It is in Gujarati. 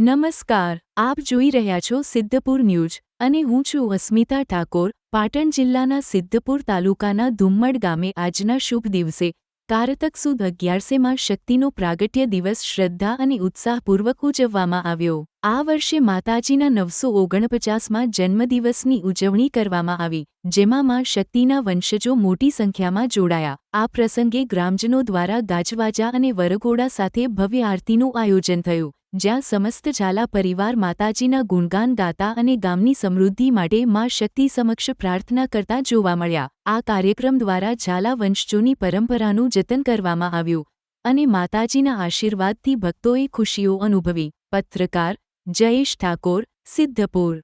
નમસ્કાર, આપ જોઈ રહ્યા છો સિદ્ધપુર ન્યૂઝ અને હું છું અસ્મિતા ઠાકોર, પાટણ જિલ્લાના સિદ્ધપુર તાલુકાના ધુમ્મડ ગામે આજના શુભ દિવસે, કારતક સુદ અગિયારસેમાં શક્તિનો પ્રાગટ્ય દિવસ શ્રદ્ધા અને ઉત્સાહપૂર્વક ઉજવવામાં આવ્યો. આ વર્ષે માતાજીના નવસો ઓગણપચાસમાં જન્મદિવસની ઉજવણી કરવામાં આવી, જેમાં માં શક્તિના વંશજો મોટી સંખ્યામાં જોડાયા. આ પ્રસંગે ગ્રામજનો દ્વારા ગાજવાજા અને વરઘોડા સાથે ભવ્ય આરતીનું આયોજન થયું. જ્યાં સમસ્ત ઝાલા પરિવાર માતાજીના ગુણગાન ગાતા અને ગામની સમૃદ્ધિ માટે માં શક્તિ સમક્ષ પ્રાર્થના કરતા જોવા મળ્યા. આ કાર્યક્રમ દ્વારા ઝાલા વંશજોની પરંપરાનું જતન કરવામાં આવ્યું અને માતાજીના આશીર્વાદથી ભક્તોએ ખુશીઓ અનુભવી. પત્રકાર જયેશ ઠાકોર, સિદ્ધપુર.